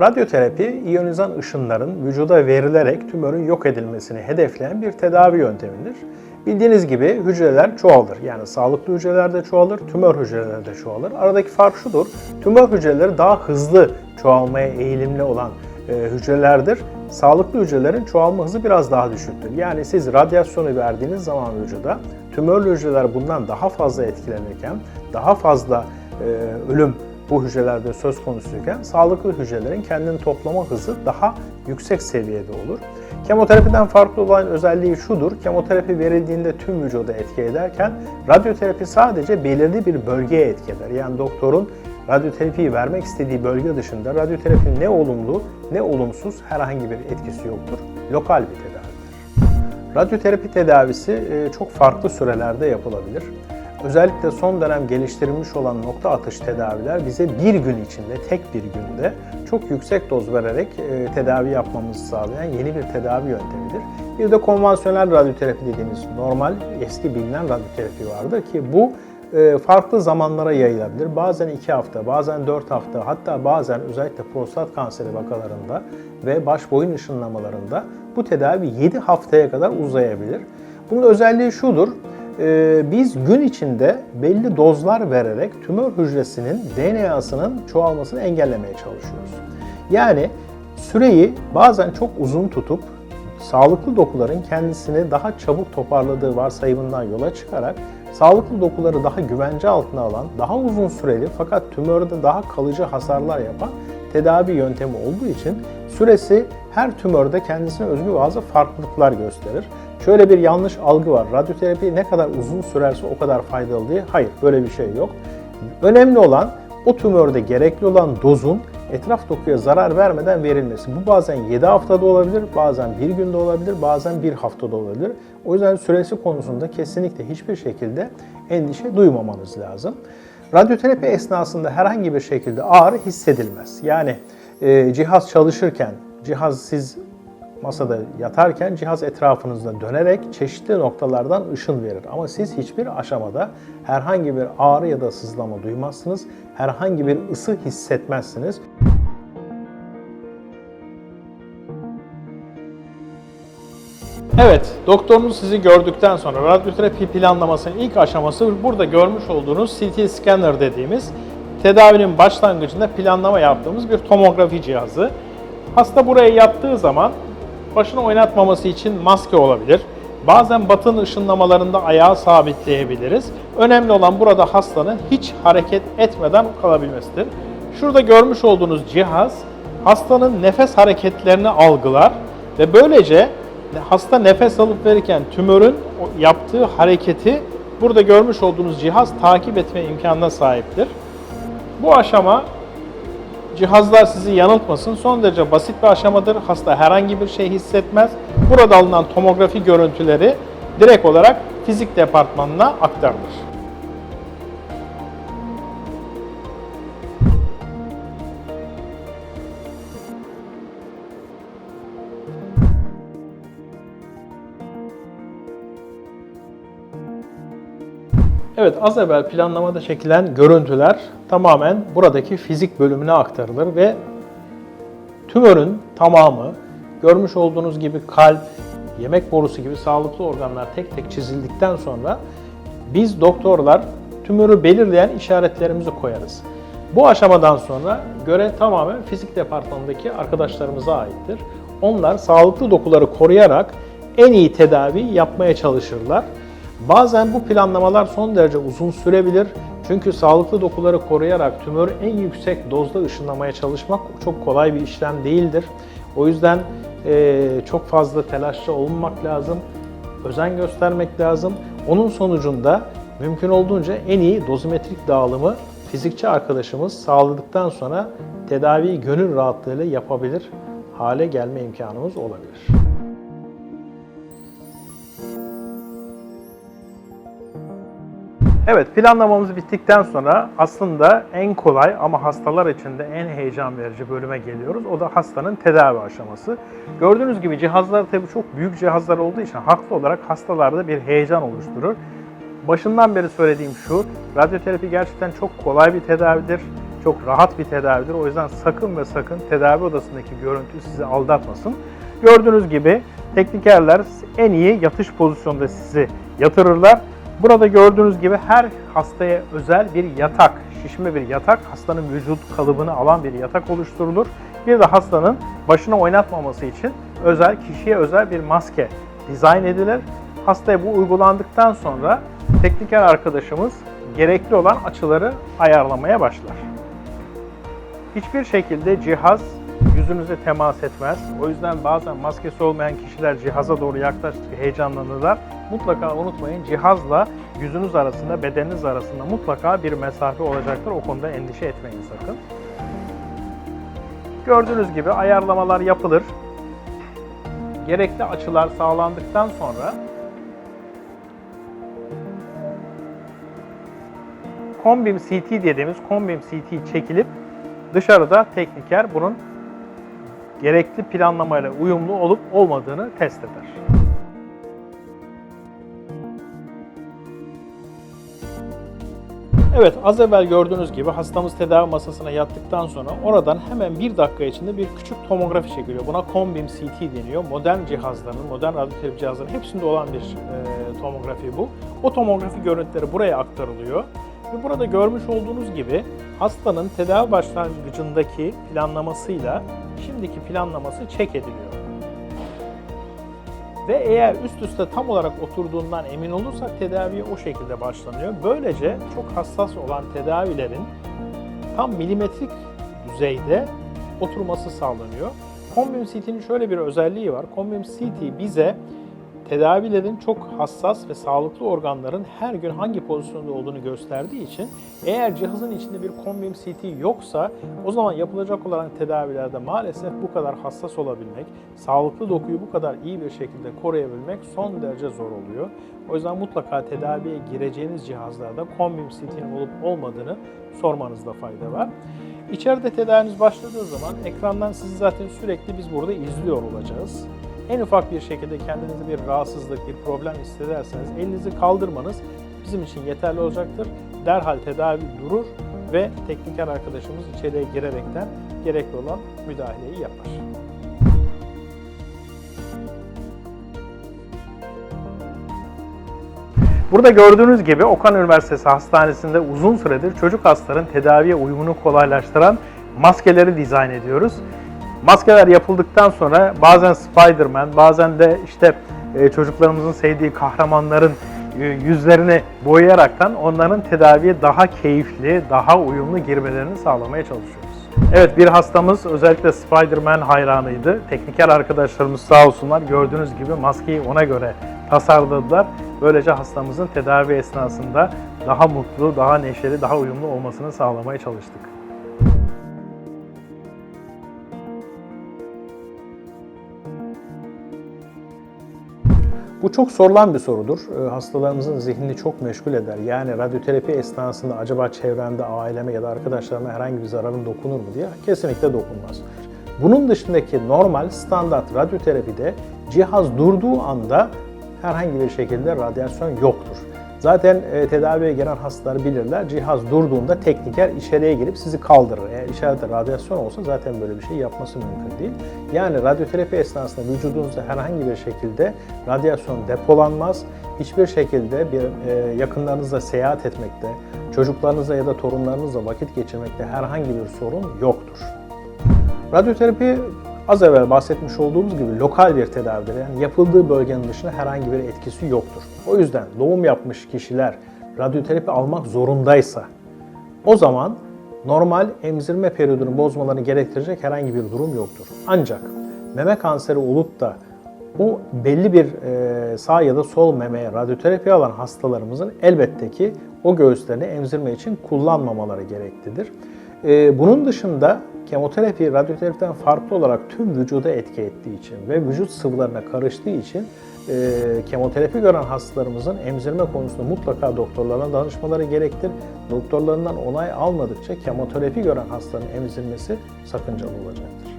Radyoterapi, iyonizan ışınların vücuda verilerek tümörün yok edilmesini hedefleyen bir tedavi yöntemidir. Bildiğiniz gibi hücreler çoğalır. Yani sağlıklı hücreler de çoğalır, tümör hücreleri de çoğalır. Aradaki fark şudur, tümör hücreleri daha hızlı çoğalmaya eğilimli olan e, hücrelerdir. Sağlıklı hücrelerin çoğalma hızı biraz daha düşüktür. Yani siz radyasyonu verdiğiniz zaman vücuda tümörlü hücreler bundan daha fazla etkilenirken, daha fazla e, ölüm bu hücrelerde söz konusuyken sağlıklı hücrelerin kendini toplama hızı daha yüksek seviyede olur. Kemoterapiden farklı olan özelliği şudur. Kemoterapi verildiğinde tüm vücuda etki ederken radyoterapi sadece belirli bir bölgeye etki eder. Yani doktorun radyoterapiyi vermek istediği bölge dışında radyoterapinin ne olumlu ne olumsuz herhangi bir etkisi yoktur. Lokal bir tedavidir. Radyoterapi tedavisi e, çok farklı sürelerde yapılabilir. Özellikle son dönem geliştirilmiş olan nokta atış tedaviler bize bir gün içinde, tek bir günde çok yüksek doz vererek e, tedavi yapmamızı sağlayan yeni bir tedavi yöntemidir. Bir de konvansiyonel radyoterapi dediğimiz normal, eski bilinen radyoterapi vardır ki bu e, farklı zamanlara yayılabilir. Bazen 2 hafta, bazen 4 hafta, hatta bazen özellikle prostat kanseri vakalarında ve baş boyun ışınlamalarında bu tedavi 7 haftaya kadar uzayabilir. Bunun özelliği şudur, e, biz gün içinde belli dozlar vererek tümör hücresinin DNA'sının çoğalmasını engellemeye çalışıyoruz. Yani süreyi bazen çok uzun tutup sağlıklı dokuların kendisini daha çabuk toparladığı varsayımından yola çıkarak sağlıklı dokuları daha güvence altına alan, daha uzun süreli fakat tümörde daha kalıcı hasarlar yapan tedavi yöntemi olduğu için süresi her tümörde kendisine özgü bazı farklılıklar gösterir. Şöyle bir yanlış algı var. Radyoterapi ne kadar uzun sürerse o kadar faydalı diye. Hayır, böyle bir şey yok. Önemli olan o tümörde gerekli olan dozun etraf dokuya zarar vermeden verilmesi. Bu bazen 7 haftada olabilir, bazen bir günde olabilir, bazen bir haftada olabilir. O yüzden süresi konusunda kesinlikle hiçbir şekilde endişe duymamanız lazım. Radyoterapi esnasında herhangi bir şekilde ağrı hissedilmez. Yani e, cihaz çalışırken, cihaz siz masada yatarken cihaz etrafınızda dönerek çeşitli noktalardan ışın verir. Ama siz hiçbir aşamada herhangi bir ağrı ya da sızlama duymazsınız, herhangi bir ısı hissetmezsiniz. Evet, doktorunuz sizi gördükten sonra radyoterapi planlamasının ilk aşaması burada görmüş olduğunuz CT scanner dediğimiz tedavinin başlangıcında planlama yaptığımız bir tomografi cihazı. Hasta buraya yattığı zaman başını oynatmaması için maske olabilir. Bazen batın ışınlamalarında ayağı sabitleyebiliriz. Önemli olan burada hastanın hiç hareket etmeden kalabilmesidir. Şurada görmüş olduğunuz cihaz hastanın nefes hareketlerini algılar ve böylece hasta nefes alıp verirken tümörün yaptığı hareketi burada görmüş olduğunuz cihaz takip etme imkanına sahiptir. Bu aşama Cihazlar sizi yanıltmasın. Son derece basit bir aşamadır. Hasta herhangi bir şey hissetmez. Burada alınan tomografi görüntüleri direkt olarak fizik departmanına aktarılır. Evet, az evvel planlamada çekilen görüntüler tamamen buradaki fizik bölümüne aktarılır ve tümörün tamamı görmüş olduğunuz gibi kalp, yemek borusu gibi sağlıklı organlar tek tek çizildikten sonra biz doktorlar tümörü belirleyen işaretlerimizi koyarız. Bu aşamadan sonra görev tamamen fizik departmanındaki arkadaşlarımıza aittir. Onlar sağlıklı dokuları koruyarak en iyi tedavi yapmaya çalışırlar. Bazen bu planlamalar son derece uzun sürebilir. Çünkü sağlıklı dokuları koruyarak tümörü en yüksek dozda ışınlamaya çalışmak çok kolay bir işlem değildir. O yüzden e, çok fazla telaşlı olmamak lazım, özen göstermek lazım. Onun sonucunda mümkün olduğunca en iyi dozimetrik dağılımı fizikçi arkadaşımız sağladıktan sonra tedaviyi gönül rahatlığıyla yapabilir hale gelme imkanımız olabilir. Evet, planlamamız bittikten sonra aslında en kolay ama hastalar için de en heyecan verici bölüme geliyoruz. O da hastanın tedavi aşaması. Gördüğünüz gibi cihazlar tabii çok büyük cihazlar olduğu için haklı olarak hastalarda bir heyecan oluşturur. Başından beri söylediğim şu, radyoterapi gerçekten çok kolay bir tedavidir. Çok rahat bir tedavidir. O yüzden sakın ve sakın tedavi odasındaki görüntü sizi aldatmasın. Gördüğünüz gibi teknikerler en iyi yatış pozisyonda sizi yatırırlar. Burada gördüğünüz gibi her hastaya özel bir yatak, şişme bir yatak, hastanın vücut kalıbını alan bir yatak oluşturulur. Bir de hastanın başını oynatmaması için özel, kişiye özel bir maske dizayn edilir. Hastaya bu uygulandıktan sonra tekniker arkadaşımız gerekli olan açıları ayarlamaya başlar. Hiçbir şekilde cihaz yüzünüze temas etmez. O yüzden bazen maskesi olmayan kişiler cihaza doğru yaklaştıkça heyecanlanırlar. Mutlaka unutmayın cihazla yüzünüz arasında, bedeniniz arasında mutlaka bir mesafe olacaktır. O konuda endişe etmeyin sakın. Gördüğünüz gibi ayarlamalar yapılır. Gerekli açılar sağlandıktan sonra Kombim CT dediğimiz Kombim CT çekilip dışarıda tekniker bunun gerekli planlamayla uyumlu olup olmadığını test eder. Evet, az evvel gördüğünüz gibi hastamız tedavi masasına yattıktan sonra oradan hemen bir dakika içinde bir küçük tomografi çekiliyor. Buna Kombim CT deniyor. Modern cihazların, modern radyoterapi cihazların hepsinde olan bir e, tomografi bu. O tomografi görüntüleri buraya aktarılıyor. Ve burada görmüş olduğunuz gibi hastanın tedavi başlangıcındaki planlamasıyla şimdiki planlaması çek ediliyor. Ve eğer üst üste tam olarak oturduğundan emin olursak tedaviye o şekilde başlanıyor. Böylece çok hassas olan tedavilerin tam milimetrik düzeyde oturması sağlanıyor. Combim CT'nin şöyle bir özelliği var. Combim CT bize tedavilerin çok hassas ve sağlıklı organların her gün hangi pozisyonda olduğunu gösterdiği için eğer cihazın içinde bir Combim CT yoksa o zaman yapılacak olan tedavilerde maalesef bu kadar hassas olabilmek, sağlıklı dokuyu bu kadar iyi bir şekilde koruyabilmek son derece zor oluyor. O yüzden mutlaka tedaviye gireceğiniz cihazlarda Combim CT'nin olup olmadığını sormanızda fayda var. İçeride tedaviniz başladığı zaman ekrandan sizi zaten sürekli biz burada izliyor olacağız. En ufak bir şekilde kendinizi bir rahatsızlık, bir problem hissederseniz elinizi kaldırmanız bizim için yeterli olacaktır. Derhal tedavi durur ve tekniker arkadaşımız içeriye girerekten gerekli olan müdahaleyi yapar. Burada gördüğünüz gibi Okan Üniversitesi Hastanesi'nde uzun süredir çocuk hastaların tedaviye uyumunu kolaylaştıran maskeleri dizayn ediyoruz. Maskeler yapıldıktan sonra bazen Spider-Man, bazen de işte e, çocuklarımızın sevdiği kahramanların e, yüzlerini boyayaraktan onların tedaviye daha keyifli, daha uyumlu girmelerini sağlamaya çalışıyoruz. Evet bir hastamız özellikle Spider-Man hayranıydı. Tekniker arkadaşlarımız sağ olsunlar gördüğünüz gibi maskeyi ona göre tasarladılar. Böylece hastamızın tedavi esnasında daha mutlu, daha neşeli, daha uyumlu olmasını sağlamaya çalıştık. Bu çok sorulan bir sorudur. Ee, Hastalarımızın zihnini çok meşgul eder. Yani radyoterapi esnasında acaba çevremde, aileme ya da arkadaşlarıma herhangi bir zararın dokunur mu diye kesinlikle dokunmaz. Bunun dışındaki normal standart radyoterapide cihaz durduğu anda herhangi bir şekilde radyasyon yoktur. Zaten e, tedaviye gelen hastalar bilirler. Cihaz durduğunda tekniker içeriye girip sizi kaldırır. Eğer içeride radyasyon olsa zaten böyle bir şey yapması mümkün değil. Yani radyoterapi esnasında vücudunuzda herhangi bir şekilde radyasyon depolanmaz. Hiçbir şekilde bir e, yakınlarınızla seyahat etmekte, çocuklarınızla ya da torunlarınızla vakit geçirmekte herhangi bir sorun yoktur. Radyoterapi az evvel bahsetmiş olduğumuz gibi lokal bir tedavidir. Yani yapıldığı bölgenin dışında herhangi bir etkisi yoktur. O yüzden doğum yapmış kişiler radyoterapi almak zorundaysa o zaman normal emzirme periyodunu bozmalarını gerektirecek herhangi bir durum yoktur. Ancak meme kanseri olup da bu belli bir e, sağ ya da sol memeye radyoterapi alan hastalarımızın elbette ki o göğüslerini emzirme için kullanmamaları gereklidir. E, bunun dışında kemoterapi radyoterapiden farklı olarak tüm vücuda etki ettiği için ve vücut sıvılarına karıştığı için e, kemoterapi gören hastalarımızın emzirme konusunda mutlaka doktorlarına danışmaları gerektir. Doktorlarından onay almadıkça kemoterapi gören hastaların emzirmesi sakıncalı olacaktır.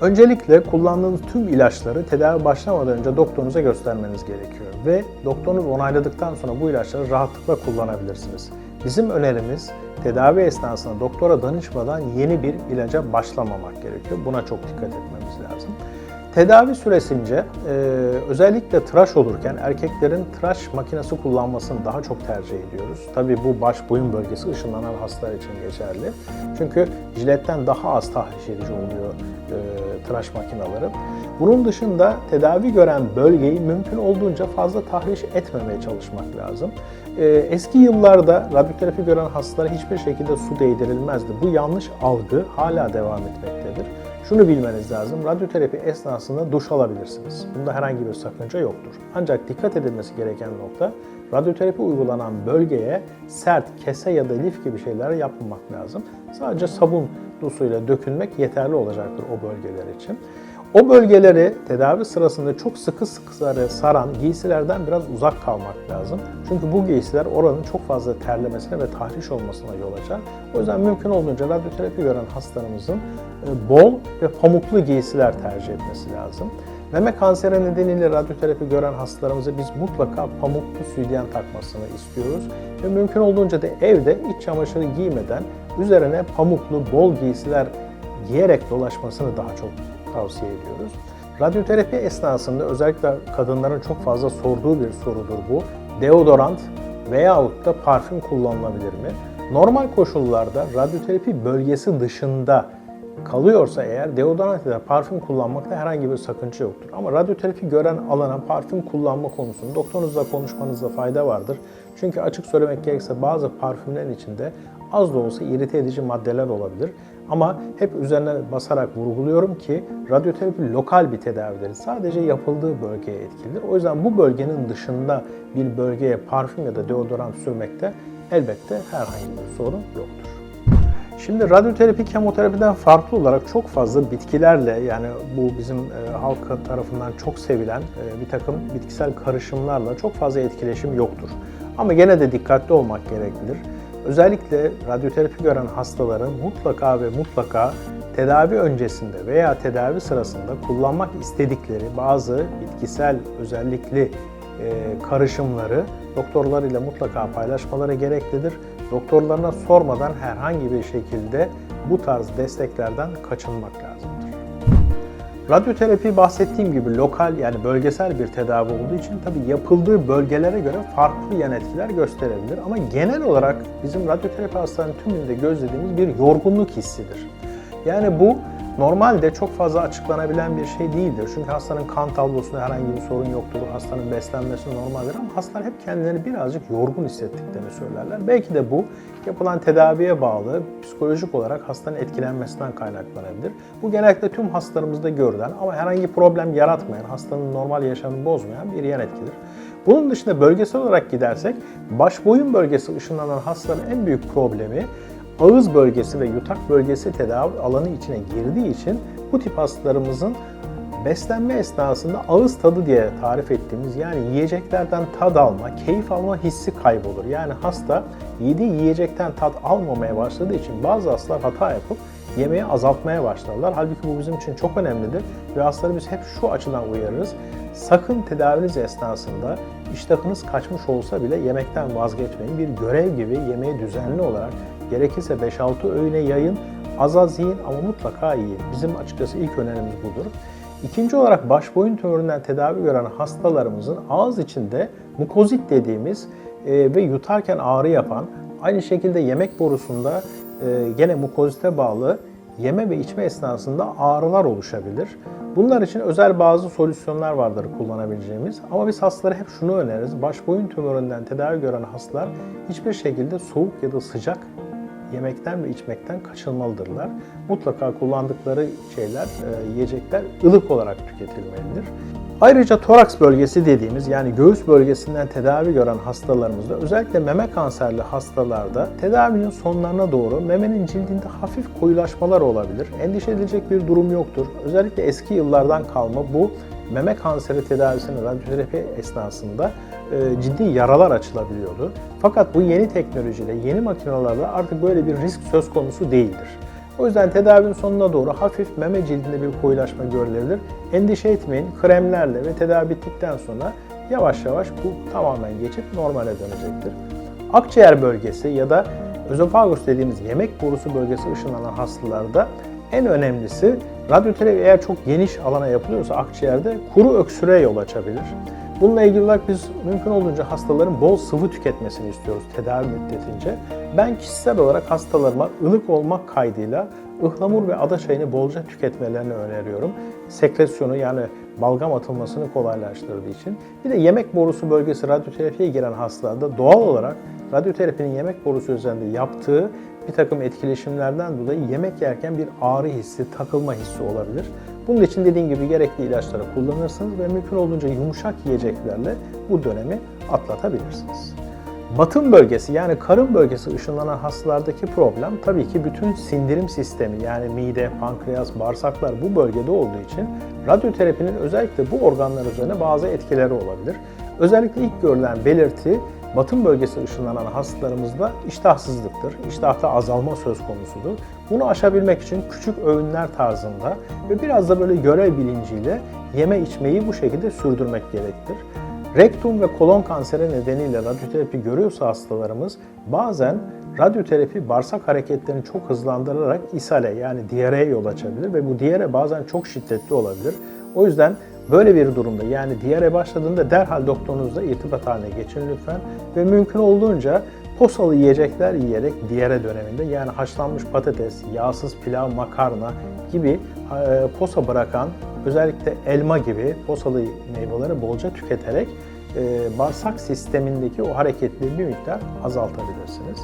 Öncelikle kullandığınız tüm ilaçları tedavi başlamadan önce doktorunuza göstermeniz gerekiyor ve doktorunuz onayladıktan sonra bu ilaçları rahatlıkla kullanabilirsiniz. Bizim önerimiz tedavi esnasında doktora danışmadan yeni bir ilaca başlamamak gerekiyor. Buna çok dikkat etmemiz lazım. Tedavi süresince e, özellikle tıraş olurken erkeklerin tıraş makinesi kullanmasını daha çok tercih ediyoruz. Tabii bu baş boyun bölgesi ışınlanan hastalar için geçerli. Çünkü jiletten daha az tahriş edici oluyor e, tıraş makineleri. Bunun dışında tedavi gören bölgeyi mümkün olduğunca fazla tahriş etmemeye çalışmak lazım. E, eski yıllarda radyoterapi gören hastalara hiçbir şekilde su değdirilmezdi. Bu yanlış algı hala devam etmektedir. Şunu bilmeniz lazım, radyoterapi esnasında duş alabilirsiniz. Bunda herhangi bir sakınca yoktur. Ancak dikkat edilmesi gereken nokta, radyoterapi uygulanan bölgeye sert, kese ya da lif gibi şeyler yapmamak lazım. Sadece sabun dusuyla dökülmek yeterli olacaktır o bölgeler için. O bölgeleri tedavi sırasında çok sıkı sıkı saran giysilerden biraz uzak kalmak lazım. Çünkü bu giysiler oranın çok fazla terlemesine ve tahriş olmasına yol açar. O yüzden mümkün olduğunca radyoterapi gören hastalarımızın e, bol ve pamuklu giysiler tercih etmesi lazım. Meme kanseri nedeniyle radyoterapi gören hastalarımıza biz mutlaka pamuklu sütyen takmasını istiyoruz. Ve mümkün olduğunca da evde iç çamaşırı giymeden üzerine pamuklu bol giysiler giyerek dolaşmasını daha çok tavsiye ediyoruz. Radyoterapi esnasında özellikle kadınların çok fazla sorduğu bir sorudur bu. Deodorant veyahut da parfüm kullanılabilir mi? Normal koşullarda radyoterapi bölgesi dışında kalıyorsa eğer deodorant ya da parfüm kullanmakta herhangi bir sakınca yoktur. Ama radyoterapi gören alana parfüm kullanma konusunda doktorunuzla konuşmanızda fayda vardır. Çünkü açık söylemek gerekirse bazı parfümlerin içinde az da olsa irite edici maddeler olabilir. Ama hep üzerine basarak vurguluyorum ki radyoterapi lokal bir tedavidir. Sadece yapıldığı bölgeye etkilidir. O yüzden bu bölgenin dışında bir bölgeye parfüm ya da deodorant sürmekte elbette herhangi bir sorun yoktur. Şimdi radyoterapi kemoterapiden farklı olarak çok fazla bitkilerle yani bu bizim e, halk tarafından çok sevilen e, bir takım bitkisel karışımlarla çok fazla etkileşim yoktur. Ama gene de dikkatli olmak gereklidir. Özellikle radyoterapi gören hastaların mutlaka ve mutlaka tedavi öncesinde veya tedavi sırasında kullanmak istedikleri bazı bitkisel özellikli e, karışımları doktorlarıyla mutlaka paylaşmaları gereklidir. Doktorlarına sormadan herhangi bir şekilde bu tarz desteklerden kaçınmak lazımdır. Radyoterapi bahsettiğim gibi lokal yani bölgesel bir tedavi olduğu için tabii yapıldığı bölgelere göre farklı yan etkiler gösterebilir. Ama genel olarak bizim radyoterapi hastalarının tümünde gözlediğimiz bir yorgunluk hissidir. Yani bu Normalde çok fazla açıklanabilen bir şey değildir. Çünkü hastanın kan tablosunda herhangi bir sorun yoktur. Hastanın beslenmesi normaldir ama hastalar hep kendilerini birazcık yorgun hissettiklerini söylerler. Belki de bu yapılan tedaviye bağlı psikolojik olarak hastanın etkilenmesinden kaynaklanabilir. Bu genellikle tüm hastalarımızda görülen ama herhangi problem yaratmayan, hastanın normal yaşamını bozmayan bir yan etkidir. Bunun dışında bölgesel olarak gidersek baş boyun bölgesi ışınlanan hastaların en büyük problemi ağız bölgesi ve yutak bölgesi tedavi alanı içine girdiği için bu tip hastalarımızın beslenme esnasında ağız tadı diye tarif ettiğimiz yani yiyeceklerden tad alma, keyif alma hissi kaybolur. Yani hasta yediği yiyecekten tat almamaya başladığı için bazı hastalar hata yapıp yemeği azaltmaya başlarlar. Halbuki bu bizim için çok önemlidir ve hastaları biz hep şu açıdan uyarırız. Sakın tedaviniz esnasında iştahınız kaçmış olsa bile yemekten vazgeçmeyin. Bir görev gibi yemeği düzenli olarak Gerekirse 5-6 öğüne yayın, az az yiyin ama mutlaka yiyin. Bizim açıkçası ilk önerimiz budur. İkinci olarak baş boyun tümöründen tedavi gören hastalarımızın ağız içinde mukozit dediğimiz e, ve yutarken ağrı yapan, aynı şekilde yemek borusunda e, gene mukozite bağlı yeme ve içme esnasında ağrılar oluşabilir. Bunlar için özel bazı solüsyonlar vardır kullanabileceğimiz. Ama biz hastalara hep şunu öneririz. Baş boyun tümöründen tedavi gören hastalar hiçbir şekilde soğuk ya da sıcak yemekten ve içmekten kaçınmalıdırlar. Mutlaka kullandıkları şeyler, e, yiyecekler ılık olarak tüketilmelidir. Ayrıca toraks bölgesi dediğimiz yani göğüs bölgesinden tedavi gören hastalarımızda özellikle meme kanserli hastalarda tedavinin sonlarına doğru memenin cildinde hafif koyulaşmalar olabilir. Endişe edilecek bir durum yoktur. Özellikle eski yıllardan kalma bu meme kanseri tedavisinin radyoterapi esnasında ciddi yaralar açılabiliyordu. Fakat bu yeni teknolojiyle, yeni makinelerle artık böyle bir risk söz konusu değildir. O yüzden tedavinin sonuna doğru hafif meme cildinde bir koyulaşma görülebilir. Endişe etmeyin, kremlerle ve tedavi bittikten sonra yavaş yavaş bu tamamen geçip normale dönecektir. Akciğer bölgesi ya da özofagus dediğimiz yemek borusu bölgesi ışınlanan hastalarda en önemlisi radyoterapi eğer çok geniş alana yapılıyorsa akciğerde kuru öksürüğe yol açabilir. Bununla ilgili olarak biz mümkün olduğunca hastaların bol sıvı tüketmesini istiyoruz tedavi müddetince. Ben kişisel olarak hastalarıma ılık olmak kaydıyla ıhlamur ve ada çayını bolca tüketmelerini öneriyorum. Sekresyonu yani balgam atılmasını kolaylaştırdığı için. Bir de yemek borusu bölgesi radyoterapiye giren hastalarda doğal olarak radyoterapinin yemek borusu üzerinde yaptığı bir takım etkileşimlerden dolayı yemek yerken bir ağrı hissi, takılma hissi olabilir. Bunun için dediğim gibi gerekli ilaçları kullanırsınız ve mümkün olduğunca yumuşak yiyeceklerle bu dönemi atlatabilirsiniz. Batın bölgesi yani karın bölgesi ışınlanan hastalardaki problem tabii ki bütün sindirim sistemi yani mide, pankreas, bağırsaklar bu bölgede olduğu için radyoterapinin özellikle bu organlar üzerine bazı etkileri olabilir. Özellikle ilk görülen belirti batın bölgesi ışınlanan hastalarımızda iştahsızlıktır. İştahta azalma söz konusudur. Bunu aşabilmek için küçük öğünler tarzında ve biraz da böyle görev bilinciyle yeme içmeyi bu şekilde sürdürmek gerektir. Rektum ve kolon kanseri nedeniyle radyoterapi görüyorsa hastalarımız bazen radyoterapi bağırsak hareketlerini çok hızlandırarak ishale yani diyareye yol açabilir ve bu diyare bazen çok şiddetli olabilir. O yüzden böyle bir durumda yani diyare başladığında derhal doktorunuzla irtibat haline geçin lütfen ve mümkün olduğunca posalı yiyecekler yiyerek diyare döneminde yani haşlanmış patates, yağsız pilav, makarna gibi e, posa bırakan özellikle elma gibi posalı meyveleri bolca tüketerek e, bağırsak sistemindeki o hareketliliği bir miktar azaltabilirsiniz.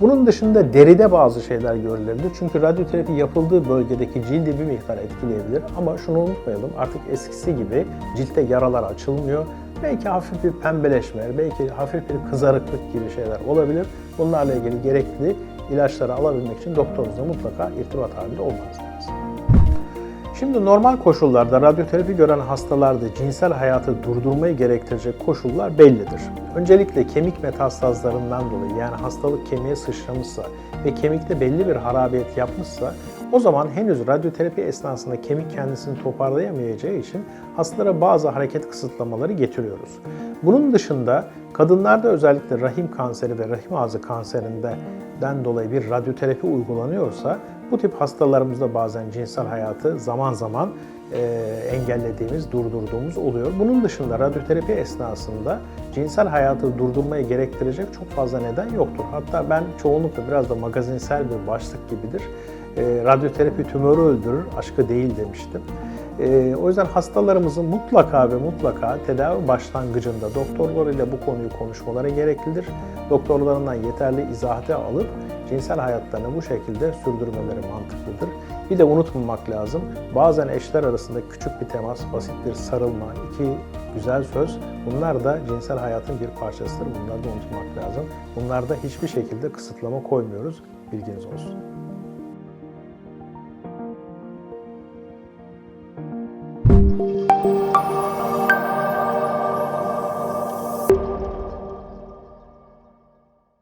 Bunun dışında deride bazı şeyler görülebilir. Çünkü radyoterapi yapıldığı bölgedeki cildi bir miktar etkileyebilir. Ama şunu unutmayalım artık eskisi gibi ciltte yaralar açılmıyor. Belki hafif bir pembeleşme, belki hafif bir kızarıklık gibi şeyler olabilir. Bunlarla ilgili gerekli ilaçları alabilmek için doktorunuzla mutlaka irtibat halinde olmanız lazım. Şimdi normal koşullarda radyoterapi gören hastalarda cinsel hayatı durdurmayı gerektirecek koşullar bellidir. Öncelikle kemik metastazlarından dolayı yani hastalık kemiğe sıçramışsa ve kemikte belli bir harabiyet yapmışsa o zaman henüz radyoterapi esnasında kemik kendisini toparlayamayacağı için hastalara bazı hareket kısıtlamaları getiriyoruz. Bunun dışında kadınlarda özellikle rahim kanseri ve rahim ağzı kanserinden dolayı bir radyoterapi uygulanıyorsa bu tip hastalarımızda bazen cinsel hayatı zaman zaman e, engellediğimiz, durdurduğumuz oluyor. Bunun dışında radyoterapi esnasında cinsel hayatı durdurmayı gerektirecek çok fazla neden yoktur. Hatta ben çoğunlukla biraz da magazinsel bir başlık gibidir. E, radyoterapi tümörü öldürür, aşkı değil demiştim. E, o yüzden hastalarımızın mutlaka ve mutlaka tedavi başlangıcında doktorlarıyla bu konuyu konuşmaları gereklidir. Doktorlarından yeterli izahatı alıp cinsel hayatlarını bu şekilde sürdürmeleri mantıklıdır. Bir de unutmamak lazım. Bazen eşler arasında küçük bir temas, basit bir sarılma, iki güzel söz bunlar da cinsel hayatın bir parçasıdır. Bunları da unutmak lazım. Bunlarda hiçbir şekilde kısıtlama koymuyoruz. Bilginiz olsun.